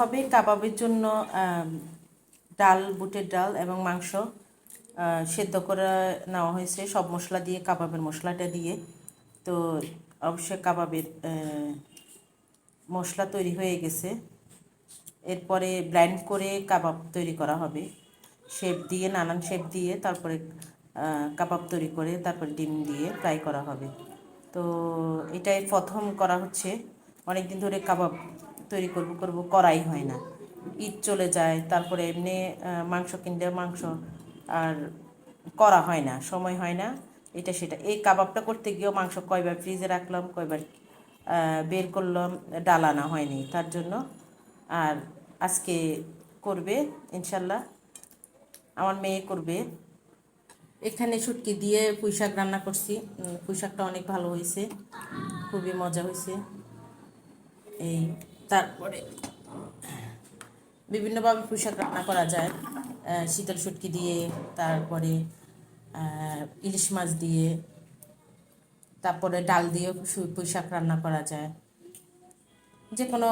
হবে কাবাবের জন্য ডাল, বুটের ডাল এবং মাংস সেদ্ধ করে নেওয়া হয়েছে। সব মশলা দিয়ে, কাবাবের মশলাটা দিয়ে। তো অবশ্যই কাবাবের মশলা তৈরি হয়ে গেছে। এরপরে ব্লেন্ড করে কাবাব তৈরি করা হবে। শেপ দিয়ে, নানান শেপ দিয়ে, তারপরে কাবাব তৈরি করে, তারপরে ডিম দিয়ে ফ্রাই করা হবে। তো এটাই প্রথম করা হচ্ছে। অনেক দিন ধরে কাবাব তৈরি করব করব করাই হয় না। ঈদ চলে যায় তারপরে এমনি মাংস কিনলে মাংস আর করা হয় না সময় হয় না এটা সেটা। এই কাবাবটা করতে গিয়েও মাংস কয়বার ফ্রিজে রাখলাম কয়বার বের করলাম ডালানা হয়নি তার জন্য। আর আজকে করবে ইনশাল্লাহ আমার মেয়ে করবে। এখানে শুটকি দিয়ে পুঁই শাক রান্না করছি উম, পুঁই শাকটা অনেক ভালো হয়েছে খুবই মজা হয়েছে। এই তারপরে বিভিন্নভাবে পুঁই শাক রান্না করা যায় শীতল শুটকি দিয়ে তারপরে ইলিশ মাছ দিয়ে তারপরে ডাল দিয়েও পুঁই রান্না করা যায়। যে কোনো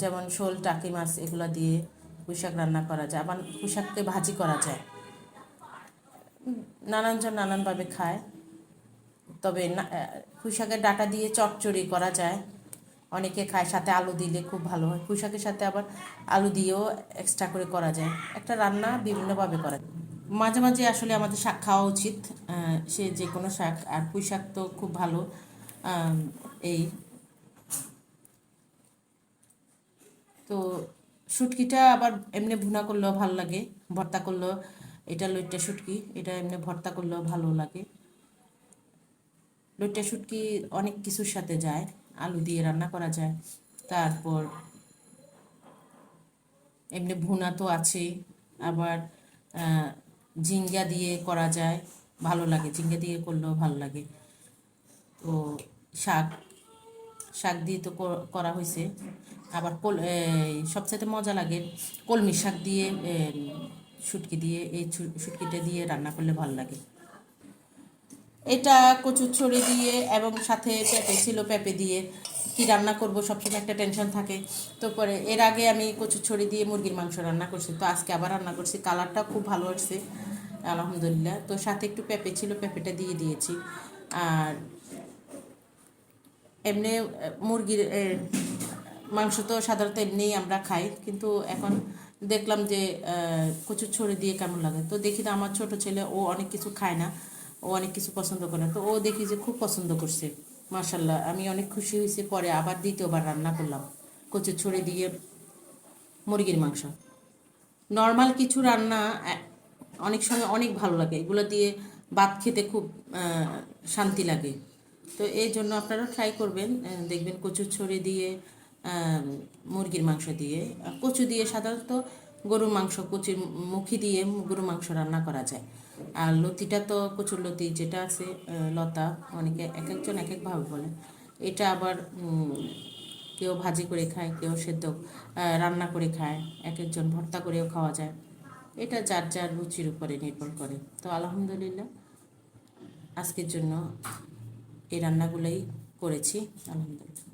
যেমন শোল টাকি মাছ এগুলো দিয়ে পুঁই শাক রান্না করা যায় আবার পুঁই শাককে ভাজি করা যায়। নানানজন নানানভাবে খায় তবে আহ, ডাটা দিয়ে চচ্চড়ি করা যায়। অনেকে খায়, সাথে আলু দিলে খুব ভালো হয়। পুঁইশাকের সাথে আবার আলু দিয়েও এক্সট্রা করে করা যায়। একটা রান্না বিভিন্নভাবে করা যায়। মাঝে মাঝে আসলে আমাদের শাক খাওয়া উচিত সে যে কোনো শাক। আর পুঁই শাক তো খুব ভালো এই। তো শুটকিটা আবার এমনি ভুনা করলেও ভালো লাগে, ভর্তা করলেও এটা লইট্টা শুটকি, এটা এমনি ভর্তা করলেও ভালো লাগে। লইট্টা শুটকি অনেক কিছুর সাথে যায়। আলু দিয়ে রান্না করা যায়। তারপর এমনি ভুনা তো আছেই। আবার ঝিঙ্গা দিয়ে করা যায়। ভালো লাগে, ঝিঙ্গা দিয়ে করলেও ভালো লাগে। তো শাক শাক দিয়ে তো করা হয়েছে আবার কল সবচেয়ে মজা লাগে কলমি শাক দিয়ে শুটকি দিয়ে, এই শুটকিটা দিয়ে রান্না করলে ভালো লাগে। এটা কচুর ছড়ি দিয়ে এবং সাথে পেঁপে ছিল পেঁপে দিয়ে। কি রান্না করব, সবসময় একটা টেনশন থাকে। তো পরে এর আগে আমি কচুর ছড়ি দিয়ে মুরগির মাংস রান্না করছি। তো আজকে আবার রান্না করছি। কালারটা খুব ভালো আসছে আলহামদুলিল্লাহ। তো সাথে একটু পেঁপে ছিল, পেঁপেটা দিয়ে দিয়েছি। আর এমনি মুরগির মাংস তো সাধারণত এমনিই আমরা খাই। কিন্তু এখন দেখলাম যে কচুর ছড়ি দিয়ে কেমন লাগে। তো দেখি না আমার ছোট ছেলে, ও অনেক কিছু খায় না। ও অনেক কিছু পছন্দ করে তো ও দেখি যে খুব পছন্দ করছে। মার্শাল্লাহ আমি অনেক খুশি হয়েছি, পরে আবার দ্বিতীয়বার রান্না করলাম। কচুর ছড়ি দিয়ে মুরগির মাংস। নর্মাল কিছু রান্না অনেক সময় অনেক ভালো লাগে। এগুলো দিয়ে ভাত খেতে খুব শান্তি লাগে। তো এই জন্য আপনারা ট্রাই করবেন দেখবেন কচু ছড়ি দিয়ে মুরগির মাংস দিয়ে। কচু দিয়ে সাধারণত গরুর মাংস, কচুর মুখি দিয়ে গরুর মাংস রান্না করা যায়। আর লতিটা তো কচুর লতি, যেটা আছে লতা, অনেকে এক একজন এক একভাবে বলে। এটা আবার কেউ ভাজি করে খায়, কেউ সেদ্ধ রান্না করে খায়, এক একজন ভর্তা করেও খাওয়া যায়। এটা যার যার রুচির উপরে নির্ভর করে। তো আলহামদুলিল্লাহ, আজকের জন্য এই রান্নাগুলোই করেছি, আলহামদুলিল্লাহ।